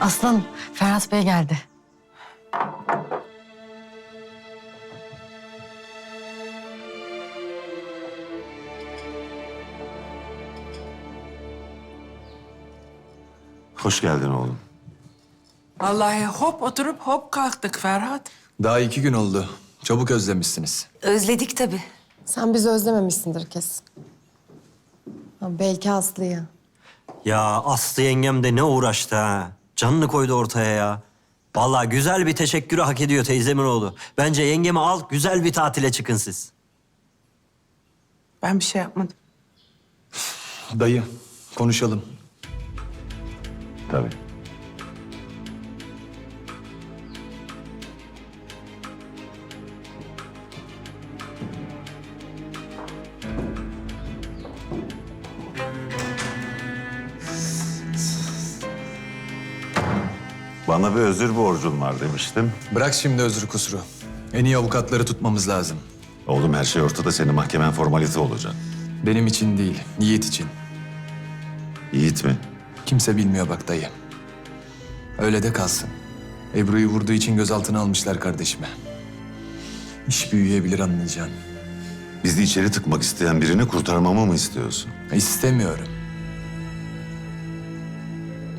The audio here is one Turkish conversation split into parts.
Aslanım, Ferhat Bey geldi. Hoş geldin oğlum. Vallahi hop oturup hop kalktık Ferhat. Daha iki gün oldu. Çabuk özlemişsiniz. Özledik tabii. Sen bizi özlememişsindir kesin. Ha, belki Aslı'yı. Ya Aslı yengem de ne uğraştı ha. Canını koydu ortaya ya. Vallahi güzel bir teşekkürü hak ediyor teyzemin oğlu. Bence yengemi al, güzel bir tatile çıkın siz. Ben bir şey yapmadım. Dayı, konuşalım. Tabii. Bana bir özür borcun var demiştim. Bırak şimdi özür kusuru. En iyi avukatları tutmamız lazım. Oğlum her şey ortada senin mahkemen formalite olacak. Benim için değil, Yiğit için. Yiğit mi? Kimse bilmiyor bak dayı. Öyle de kalsın. Ebru'yu vurduğu için gözaltına almışlar kardeşime. İş büyüyebilir anlayacağın. Bizi içeri tıkmak isteyen birini kurtarmamı mı istiyorsun? İstemiyorum.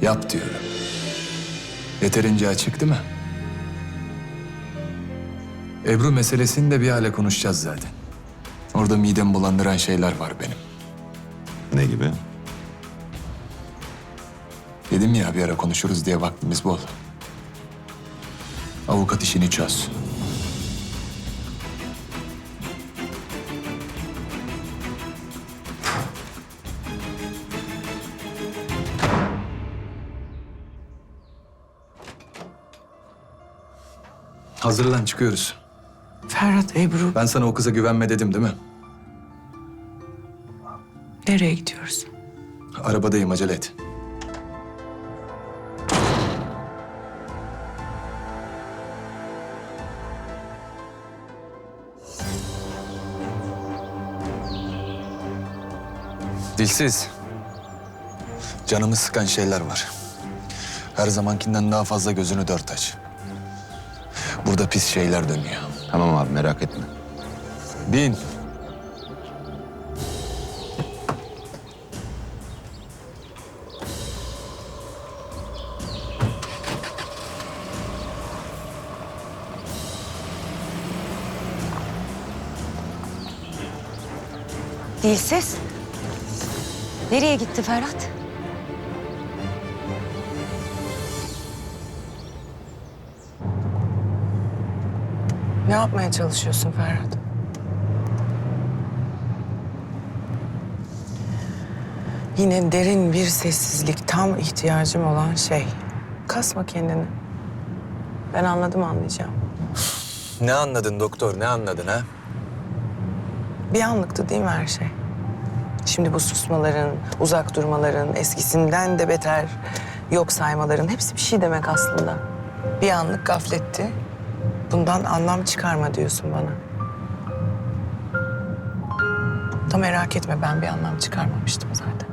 Yap diyorum. Yeterince açık değil mi? Ebru meselesini de bir hale konuşacağız zaten. Orada midem bulandıran şeyler var benim. Ne gibi? Dedim ya bir ara konuşuruz diye vaktimiz bol. Avukat işini çöz. Hazırlan çıkıyoruz. Ferhat, Ebru Ben sana o kıza güvenme dedim değil mi? nereye gidiyoruz? Arabadayım acele et. Dilsiz. Canımı sıkan şeyler var. Her zamankinden daha fazla gözünü dört aç. Burada pis şeyler dönüyor. Tamam abi merak etme. Bin. Dilsiz. Nereye gitti Ferhat? Ne yapmaya çalışıyorsun Ferhat? Yine derin bir sessizlik, tam ihtiyacım olan şey. Kasma kendini. Ben anladım anlayacağım. Ne anladın doktor? Ne anladın ha? Bir anlıktı değil mi her şey? Şimdi bu susmaların, uzak durmaların, eskisinden de beter yok saymaların hepsi bir şey demek aslında. Bir anlık gafletti. Bundan anlam çıkarma diyorsun bana. Da merak etme ben bir anlam çıkarmamıştım zaten.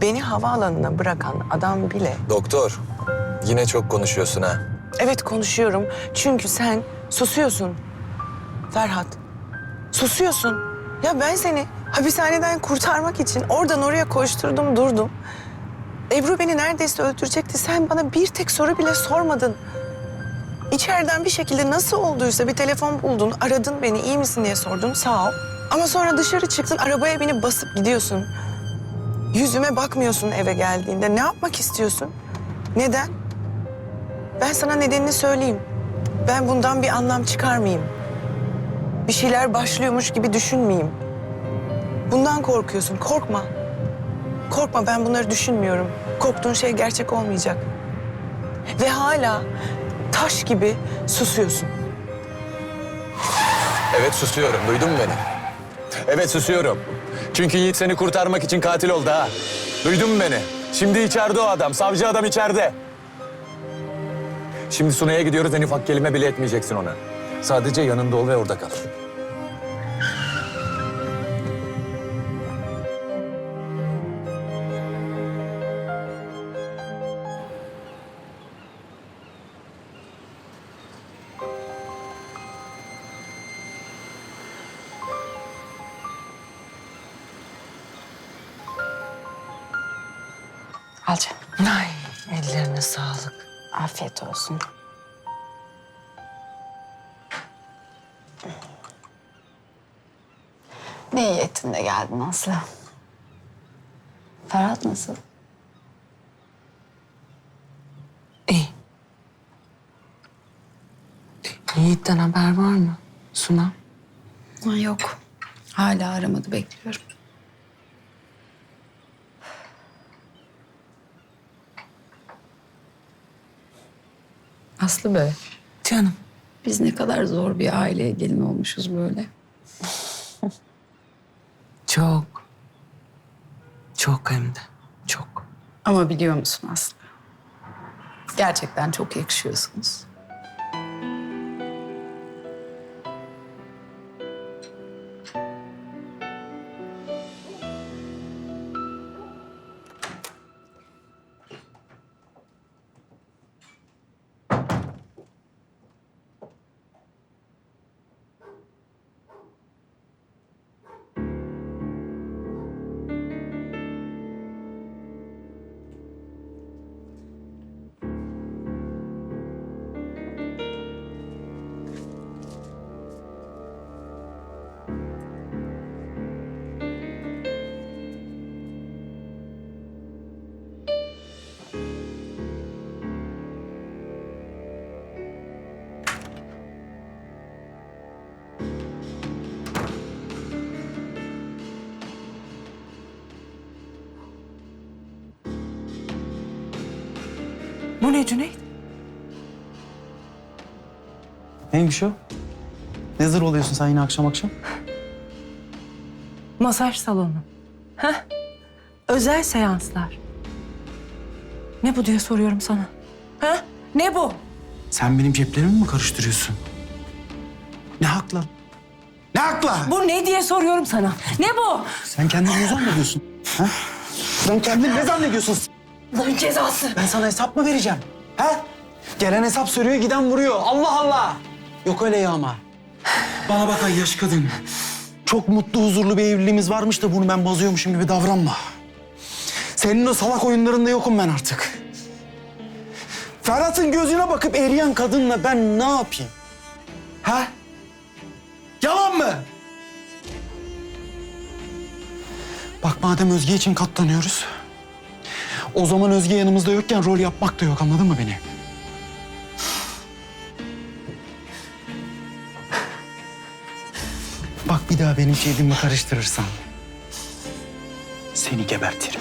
Beni havaalanına bırakan adam bile Doktor, yine çok konuşuyorsun ha. Evet konuşuyorum çünkü sen susuyorsun Ferhat. Susuyorsun. Ya ben seni hapishaneden kurtarmak için oradan oraya koşturdum durdum. Ebru beni neredeyse öldürecekti. Sen bana bir tek soru bile sormadın. İçeriden bir şekilde nasıl olduysa bir telefon buldun, aradın beni iyi misin diye sordum sağ ol. Ama sonra dışarı çıktın, arabaya binip basıp gidiyorsun. Yüzüme bakmıyorsun eve geldiğinde. Ne yapmak istiyorsun? Neden? Ben sana nedenini söyleyeyim. Ben bundan bir anlam çıkarmayayım. Bir şeyler başlıyormuş gibi düşünmeyeyim. Bundan korkuyorsun. Korkma. Korkma ben bunları düşünmüyorum. Korktuğun şey gerçek olmayacak. Ve hala taş gibi susuyorsun. Evet susuyorum. Duydun mu beni? Evet susuyorum. Çünkü Yiğit seni kurtarmak için katil oldu ha. Duydun mu beni? Şimdi içeride o adam. Savcı adam içeride. Şimdi Sunay'a gidiyoruz. En ufak kelime bile etmeyeceksin ona. Sadece yanında ol ve orada kal. Al canım. Ay ellerine sağlık. Afiyet olsun. Ne iyi ettin de geldin Aslı. Ferhat nasıl? İyi. Yiğit'ten haber var mı Suna? Ha, yok. Hala aramadı bekliyorum. Aslı be. Canım. Biz ne kadar zor bir aileye gelin olmuşuz böyle. Çok. Çok hem de. Çok. Ama biliyor musun Aslı? Gerçekten çok yakışıyorsunuz. Ne Cüneyt? Neymiş o? Ne zır oluyorsun sen yine akşam akşam? Masaj salonu. Heh. Özel seanslar. Ne bu diye soruyorum sana. Ha? Ne bu? Sen benim ceplerimi mi karıştırıyorsun? Ne hakla? Ne hakla? Bu ne diye soruyorum sana. Ne bu? Sen kendini ne zannediyorsun? Ha? Sen kendini ne zannediyorsun? Bunun cezası. Ben sana hesap mı vereceğim? Ha? Gelen hesap soruyor, giden vuruyor. Allah Allah! Yok öyle ya ama. Bana bak ay yaş kadın. Çok mutlu, huzurlu bir evliliğimiz varmış da bunu ben bozuyormuşum gibi davranma. Senin o salak oyunlarında yokum ben artık. Ferhat'ın gözüne bakıp eriyen kadınla ben ne yapayım? Ha? Yalan mı? Bak madem Özge için katlanıyoruz. O zaman Özge yanımızda yokken rol yapmak da yok anladın mı beni? Bak bir daha benim şeyimi karıştırırsan seni gebertirim.